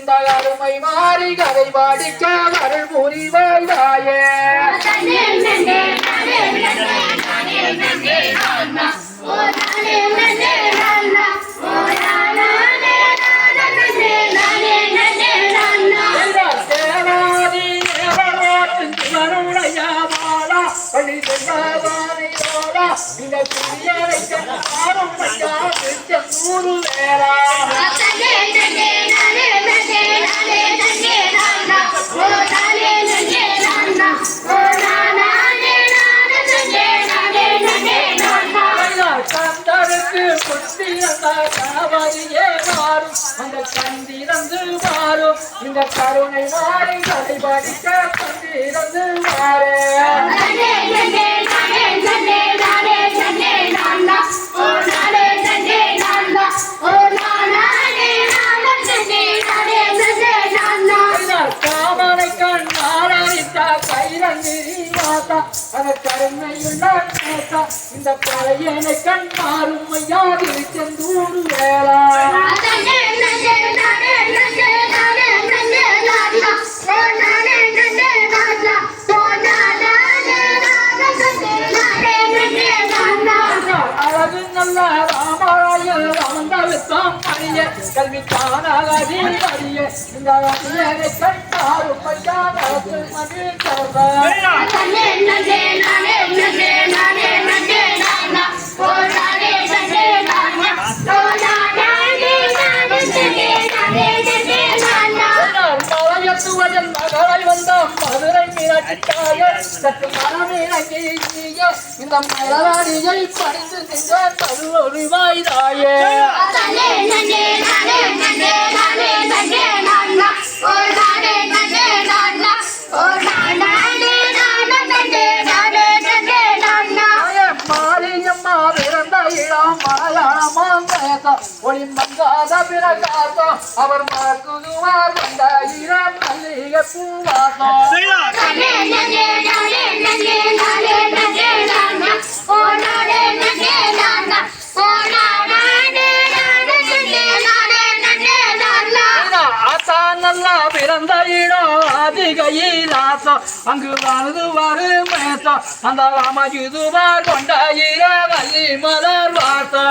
இந்த அருமை மாறி கதை பாடிக்க அருள் புரிவாய் தாயே நூறு தேவாதி கந்தருக்கு புத்தியந்த கணவரியே மாறும் அந்த கந்திரந்து மாறும் இந்த கருணை மாறி தலைபடிக்க படிக்க கந்திரந்து மாறு மாதா அந்த கருணையுள்ள மாதா இந்த பழையனை கண் மாறும் வேளா இந்த மலராடியை படித்து சென்ற தருவொரு இளம் மலையாளமாம் பேச ஒளி மங்காத பிறகாசம் அவர் மறக்குதுவார் வந்த இளம் மல்லிகை பூவாசம் அங்கு வாழ்ந்து வரும் மேசம் அந்த ராமஜிதுவார் கொண்ட கொண்டாயிர வள்ளி மலர் வார்த்தா.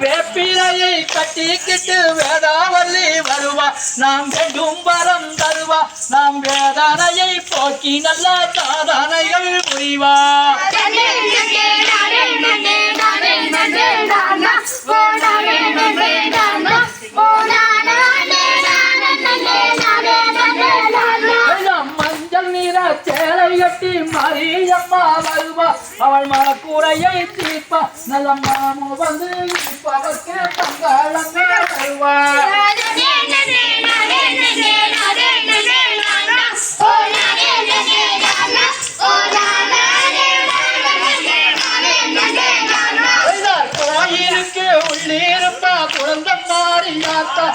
வேப்பிலையை கட்டிக்கிட்டு வேதாவல்லி வருவா. நாம் வேண்டும் வரம் தருவா. நாம் வேதனையை போக்கி நல்ல சாதனைகள் புரிவா. மரியம்மா வருவா அவள் மனக்கூரையை தீர்ப்பா. நல்ல மாமு வந்து இப்பவர்க்கு தங்களமே வருவா உள்ளிருப்பா. குழந்தை மாறியாத்தா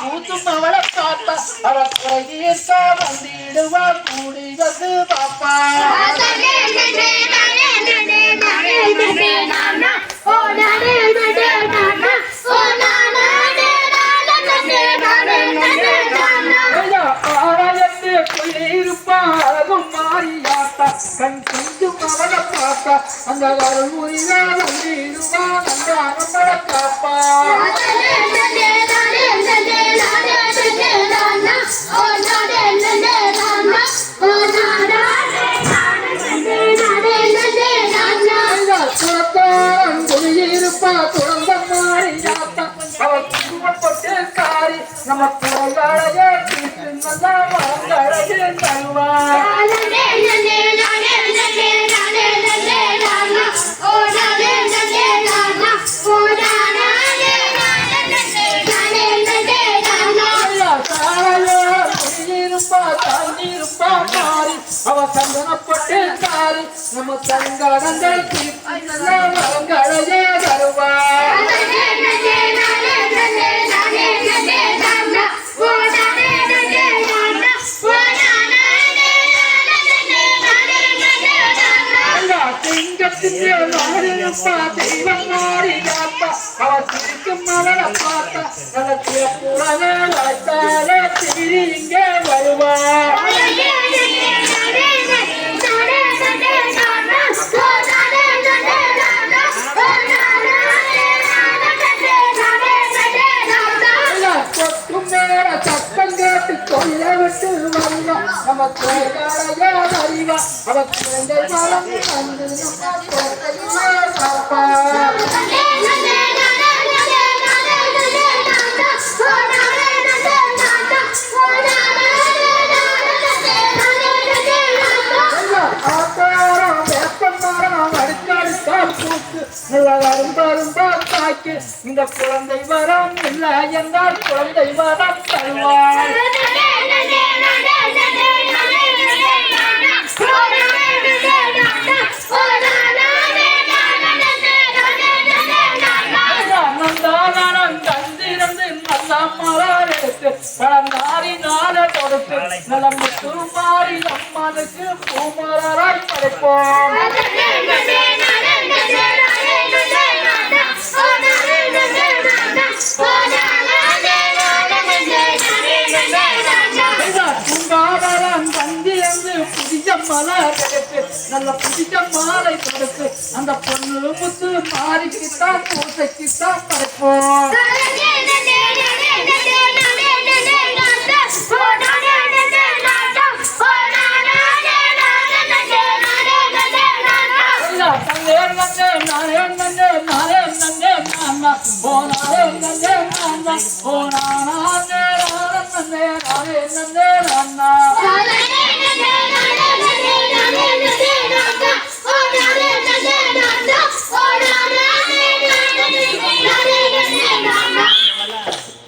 கூத்தும் அவளை பார்த்தா அவர் குறையீர்க்கா வந்திடுவார் கூடி வந்து பாப்பா. குடியிருப்பா குழந்தை மாறியாத்தா அவள் குடும்பப்பட்டு காரி நம்ம குழந்தைய தீர்த்து நல்ல மரங்களையே தருவா அவ சந்தனப்பட்டிருந்தால் நம்ம சங்கடங்கள் தருவார் தெய்வம் மாறி காப்பா அவ திருக்கும். அவளை பார்த்தா அவளுக்கு புறவே வளர்த்தாலே நல்ல அரும்பரும்பா தாக்கி இந்த குழந்தை வரம் இல்லை என்றால் குழந்தை வரம் தருவாள். கொடுத்து நல்ல முத்து மாறி நம்மளுக்கு பூமலராய் படைப்போம் புதிய மலர் எடுத்து நல்ல புதிய மாலை கொடுத்து அந்த பொண்ணு முத்து மாறிக்கிட்டான் பூசைக்குத்தான் படைப்போம். ஓ